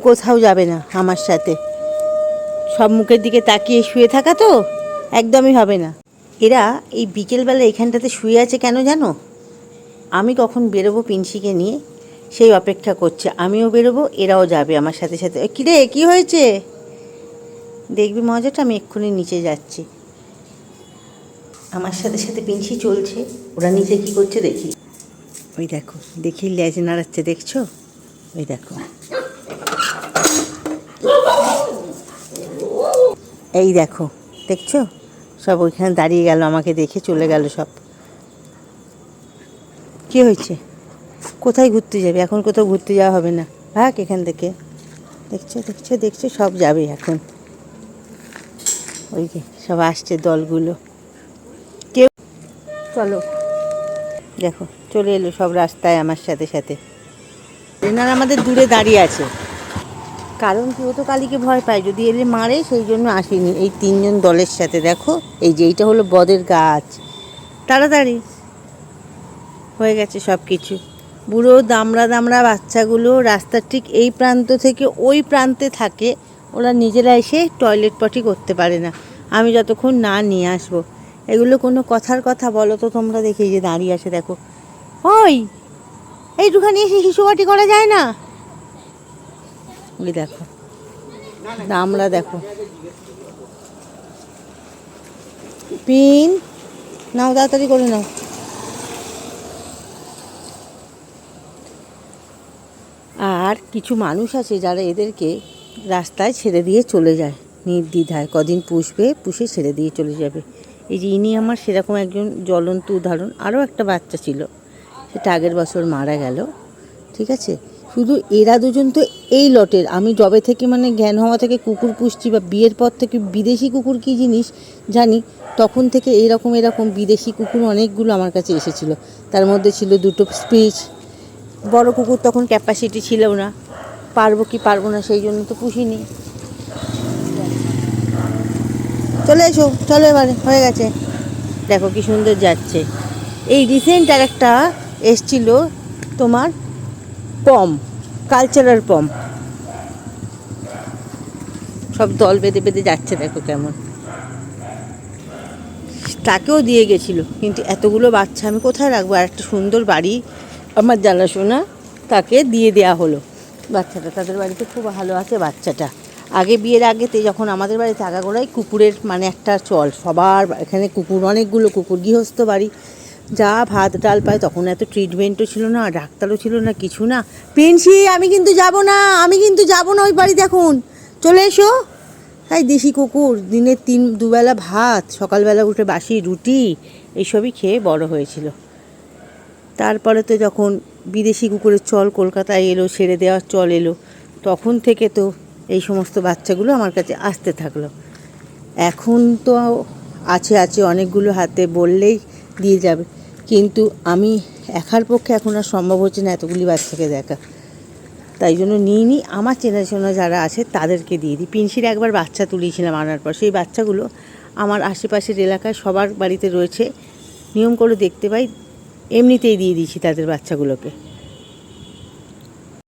কোথাও যাবে না আমার সাথে। সব মুখের দিকে তাকিয়ে শুয়ে থাকা তো একদমই হবে না। এরা এই বিকেলবেলা এখানটাতে শুয়ে আছে কেন জানো? আমি কখন বেরোবো পিনসিকে নিয়ে, সেই অপেক্ষা করছে। আমিও বেরোবো, এরাও যাবে আমার সাথে সাথে। কিরে, কি হয়েছে? দেখবি মজাটা, আমি এক্ষুনি নিচে যাচ্ছি। আমার সাথে সাথে পিনসি চলছে, ওরা নিচে কি করছে দেখি। ওই দেখো, দেখি লেজ নাড়াচ্ছে, দেখছ? ওই দেখো। এই দেখো, দেখছ? সব ওইখানে দাঁড়িয়ে গেল, আমাকে দেখে চলে গেল সব। কি হয়েছে? কোথায় ঘুরতে যাবে? এখন কোথাও ঘুরতে যাওয়া হবে না। ভাগ এখান থেকে। দেখছ দেখছ দেখছ, সব যাবে এখন। ওই যে, সব আসছে দলগুলো। কেউ চলো। দেখো, চলে এলো সব রাস্তায় আমার সাথে সাথে। এনারা আমাদের দূরে দাঁড়িয়ে আছে। কারণ কি তো কালীকে ভয় পায়, যদি এলে মারে, সেই জন্য আসেনি। এই তিনজন দলের সাথে, দেখো? এই যে এইটা হলো বদের গাছ। তাড়াতাড়ি। হয়ে গেছে সব কিছু বুড়ো দামড়া দামড়া বাচ্চাগুলো রাস্তার ঠিক এই প্রান্ত থেকে ওই প্রান্তে থাকে। ওরা নিজেরা এসে টয়লেট পটি করতে পারে না। আমি যতক্ষণ না নিয়ে আসব। এগুলো কোনো কথার কথা বলো তো তোমরা দেখে যে দাঁড়িয়ে আছে, দেখো। ওই, এইটুখানি এসে হিসুবাটি করা যায় না? ওই দেখো। দামড়া দেখো। পিন, নাও, তাড়াতাড়ি করে নাও। আর কিছু মানুষ আছে যারা এদেরকে রাস্তায় ছেড়ে দিয়ে চলে যায় নির্দ্বিধায়। কদিন পুষবে, পুষে ছেড়ে দিয়ে চলে যাবে। এই যে ইনি আমার সেরকম একজন জ্বলন্ত উদাহরণ। আরও একটা বাচ্চা ছিল সেটা আগের বছর মারা গেল, ঠিক আছে? শুধু এরা দুজন তো এই লটের। আমি জবে থেকে মানে জ্ঞান হওয়া থেকে কুকুর পুষছি বা বিয়ের পর থেকে বিদেশি কুকুর কী জিনিস জানি, তখন থেকে এইরকম এরকম বিদেশি কুকুর অনেকগুলো আমার কাছে এসেছিল। তার মধ্যে ছিল দুটো স্পিচ। বড় কুকুর তখন ক্যাপাসিটি ছিল না। পারব কি পারব না সেই জন্য তো পুষিনি। চলে এসো, চলো এবারে, হয়ে গেছে। দেখো কি সুন্দর যাচ্ছে। এই রিসেন্ট আর একটা এসছিল তোমার পম কালচারাল পম। সব দল বেঁধে বেঁধে যাচ্ছে, দেখো কেমন। তাকেও দিয়ে গেছিল, কিন্তু এতগুলো বাচ্চা আমি কোথায় রাখব? আর একটা সুন্দর বাড়ি আমার জানাশোনা, তাকে দিয়ে দেয়া হলো। বাচ্চাটা তাদের বাড়িতে খুব ভালো আছে, বাচ্চাটা। আগে বিয়ের আগেতে যখন আমাদের বাড়িতে আগাগোড়াই কুকুরের মানে একটা চল, সবার এখানে কুকুর, অনেকগুলো কুকুর, গৃহস্থ বাড়ি। যা ভাত, ডাল পায়, তখন এত ট্রিটমেন্টও ছিল না ডাক্তারও ছিল না, কিছু না। পেনসি আমি কিন্তু যাব না, আমি কিন্তু যাব না ওই বাড়ি দেখুন চলে এসো। তাই দেশি কুকুর, দিনে তিন, দুবেলা ভাত, সকালবেলা উঠে বাসি, রুটি, এইসবই খেয়ে বড় হয়েছিল। তারপরে তো যখন বিদেশি কুকুরের চল কলকাতায় এলো, ছেড়ে দেওয়ার চল এলো, তখন থেকে তো এই সমস্ত বাচ্চাগুলো আমার কাছে আসতে থাকল। এখন তো আছে আছে, অনেকগুলো হাতে বললেই দিয়ে যাবে। কিন্তু আমি একার পক্ষে এখন আর সম্ভব হচ্ছে না এতগুলি বাচ্চাকে দেখা। তাই জন্য নিয়ে নিই আমার চেনাশোনা যারা আছে, তাদেরকে দিয়ে দিই। পিনসির একবার বাচ্চা তুলিয়েছিলাম আনার পর। সেই বাচ্চাগুলো আমার আশেপাশের এলাকায় সবার বাড়িতে রয়েছে। নিয়ম করে দেখতে পাই, এমনিতেই দিয়ে দিয়েছি তাদের বাচ্চাগুলোকে।